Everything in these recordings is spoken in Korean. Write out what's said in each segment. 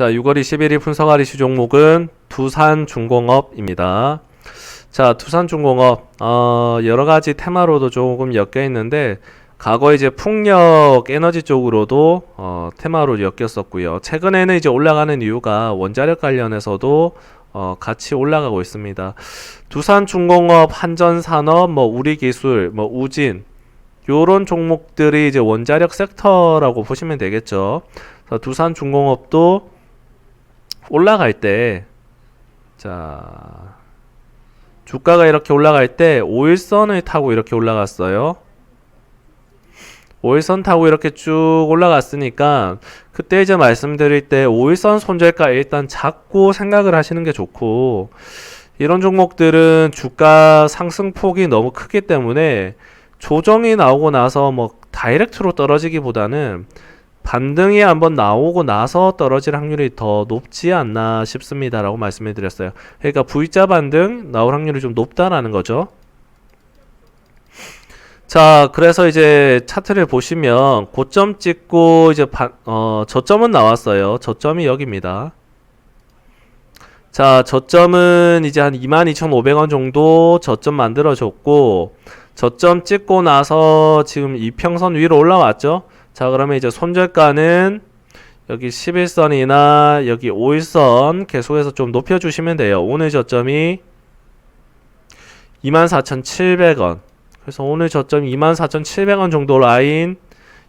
자, 6월 21일 분석할 이슈 종목은 두산중공업입니다. 자, 두산중공업 어, 여러 가지 테마로도 조금 엮여 있는데 과거 이제 풍력 에너지 쪽으로도 어, 테마로 엮였었고요. 최근에는 이제 올라가는 이유가 원자력 관련해서도 어, 같이 올라가고 있습니다. 두산중공업, 한전산업, 뭐 우리기술, 뭐 우진 요런 종목들이 이제 원자력 섹터라고 보시면 되겠죠. 두산중공업도 올라갈 때, 자, 주가가 이렇게 올라갈 때 5일선을 타고 이렇게 올라갔어요. 5일선 타고 이렇게 쭉 올라갔으니까 그때 이제 말씀드릴 때 5일선 손절가 일단 잡고 생각을 하시는 게 좋고 이런 종목들은 주가 상승폭이 너무 크기 때문에 조정이 나오고 나서 뭐 다이렉트로 떨어지기보다는 반등이 한번 나오고 나서 떨어질 확률이 더 높지 않나 싶습니다라고 말씀을 드렸어요. 그러니까 V자 반등 나올 확률이 좀 높다라는 거죠. 자, 그래서 이제 차트를 보시면 고점 찍고 이제 반, 어, 저점은 나왔어요. 저점이 여기입니다. 자, 저점은 이제 한 22,500원 정도 저점 만들어줬고 저점 찍고 나서 지금 이평선 위로 올라왔죠. 자, 그러면 이제 손절가는 여기 11선이나 여기 5일선 계속해서 좀 높여주시면 돼요. 오늘 저점이 24,700원. 그래서 오늘 저점 24,700원 정도 라인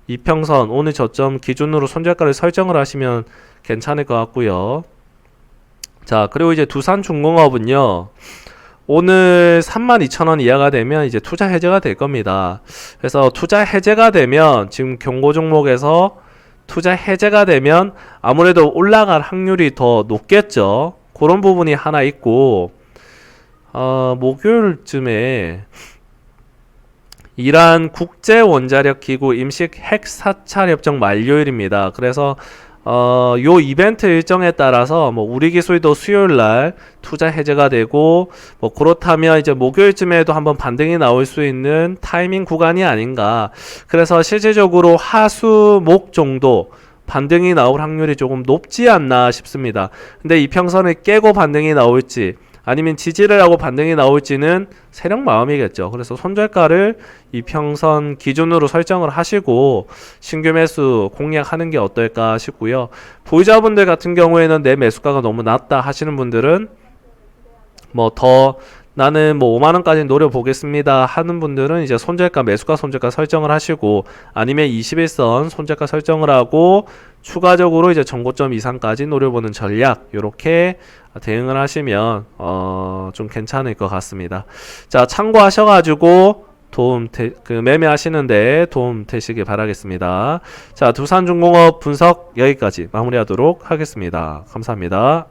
이평선 오늘 저점 기준으로 손절가를 설정을 하시면 괜찮을 것 같고요. 자, 그리고 이제 두산중공업은요. 오늘 32,000원 이하가 되면 이제 투자 해제가 될 겁니다. 그래서 투자 해제가 되면 지금 경고 종목에서 투자 해제가 되면 아무래도 올라갈 확률이 더 높겠죠. 그런 부분이 하나 있고 어, 목요일쯤에 이란 국제 원자력 기구 임식 핵 사찰 협정 만료일입니다. 그래서 어, 요 이벤트 일정에 따라서 뭐 우리 기술도 수요일 날 투자 해제가 되고 뭐 그렇다면 이제 목요일쯤에도 한번 반등이 나올 수 있는 타이밍 구간이 아닌가. 그래서 실질적으로 하수 목 정도 반등이 나올 확률이 조금 높지 않나 싶습니다. 근데 이 평선을 깨고 반등이 나올지 아니면 지지를 하고 반등이 나올지는 세력 마음이겠죠. 그래서 손절가를 이평선 기준으로 설정을 하시고 신규 매수 공략하는 게 어떨까 싶고요. 보유자분들 같은 경우에는 내 매수가가 너무 낮다 하시는 분들은 뭐더 나는 뭐 5만 원까지 노려보겠습니다 하는 분들은 이제 손절가 매수가 손절가 설정을 하시고 아니면 21선 손절가 설정을 하고 추가적으로 이제 정고점 이상까지 노려보는 전략 이렇게 대응을 하시면 어 좀 괜찮을 것 같습니다. 자 참고하셔가지고 도움 되, 그 매매하시는데 도움 되시길 바라겠습니다. 자 두산중공업 분석 여기까지 마무리하도록 하겠습니다. 감사합니다.